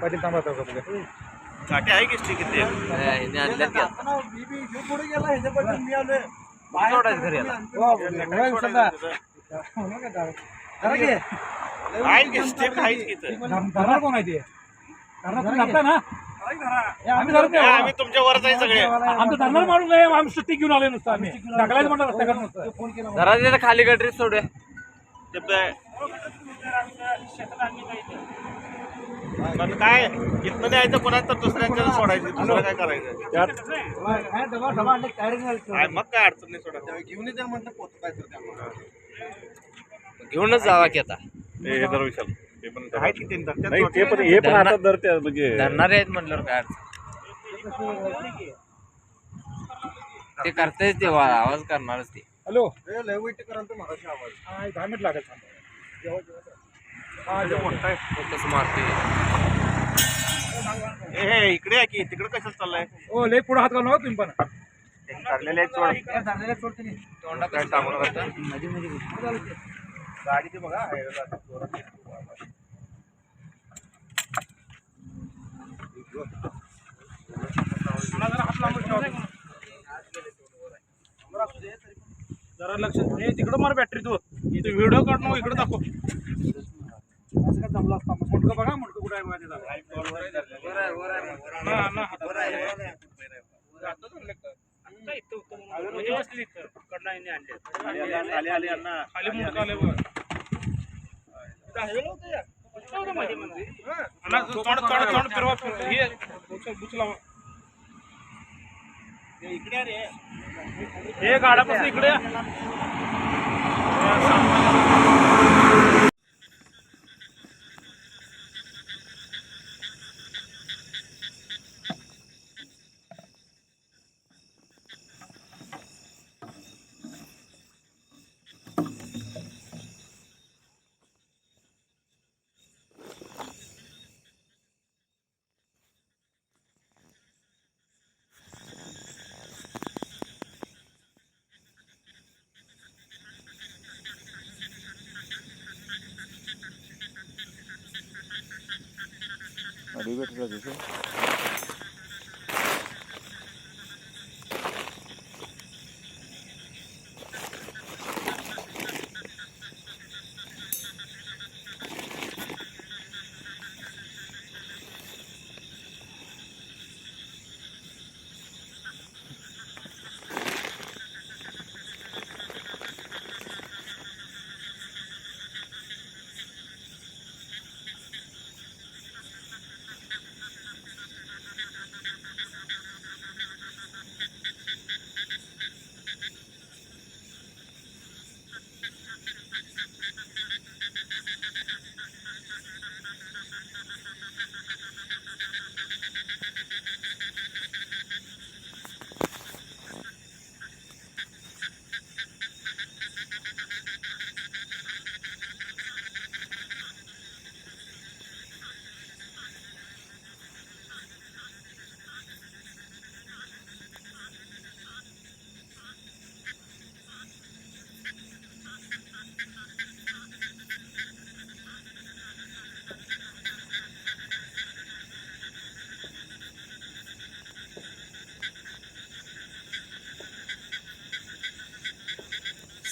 पाटील थांबा. काटे आहे की स्टिक इथे? हिने आणल्यात की आता. आता मी बी ह्यो पुढे गेला ह्याच्या पाठीवर मी आलोय. सोडायचं घरी आता. होय, सदा. ना का दादा? जरा घे. आहे की स्टिक आहे की इथं? धर- धरणार कोण आहे ते? धरणार तुम्ही धरता ना आम्ही धरत नाही. आम्ही तुमच्या वरच आहे सगळे. आमचं धरणार माणूस नाही आम्ही सुट्टी घेऊन आलोय नुसतं आम्ही. ढकलायचं म्हणलं रस्त्याकडे नुसतं. जरा खाली गटरीत सोडूया पण काय इथनं न्यायचं कोणाचं तर दुसऱ्यांच्या सोडायचं दुसरं काय करायचं? काय मग काय अडचण नाही सोडा घेऊन येते म्हणलं पोत काय तर घेऊनच जावा की आता. हे धर विशाल ते पण धर. आहे की ते धरत्यात नाही ते पण हे पण धरणार- हातात धरते म्हणजे धरणारे आहेत म्हणल्यावर काय अडचण. ते करतेच ते वा- आवाज करणारच ते. हॅलो. लय वेट कराल तर आवाज. हा दहा मिनिट लागेल मारते. हे हे, इकडे आहे की तिकडे कशाला चाललंय? हो लय पुढे हात घालू तुम्ही पण. तोंडा काय टाकून करता मध्ये मध्ये गाडी ते बघा जरा लक्ष हे तिकडं मार बॅटरी तू. इथे व्हिडिओ काढ मग इकडे दाखव. जमलं असता. मुंडकं बघा मुंडकं कुठं आहे बघा. तिथं. ना, ना, आले लावा. इकडे रे हे गाड्यापासून इकडे या.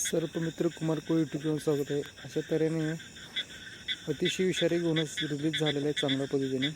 सर्प मित्र कुमार को यूट्यूब चॅनल स्वागत आहे. अशा तऱ्हेने अतिशय विषारी घेऊनच रिलीज झालेला आहे चांगल्या पद्धतीने.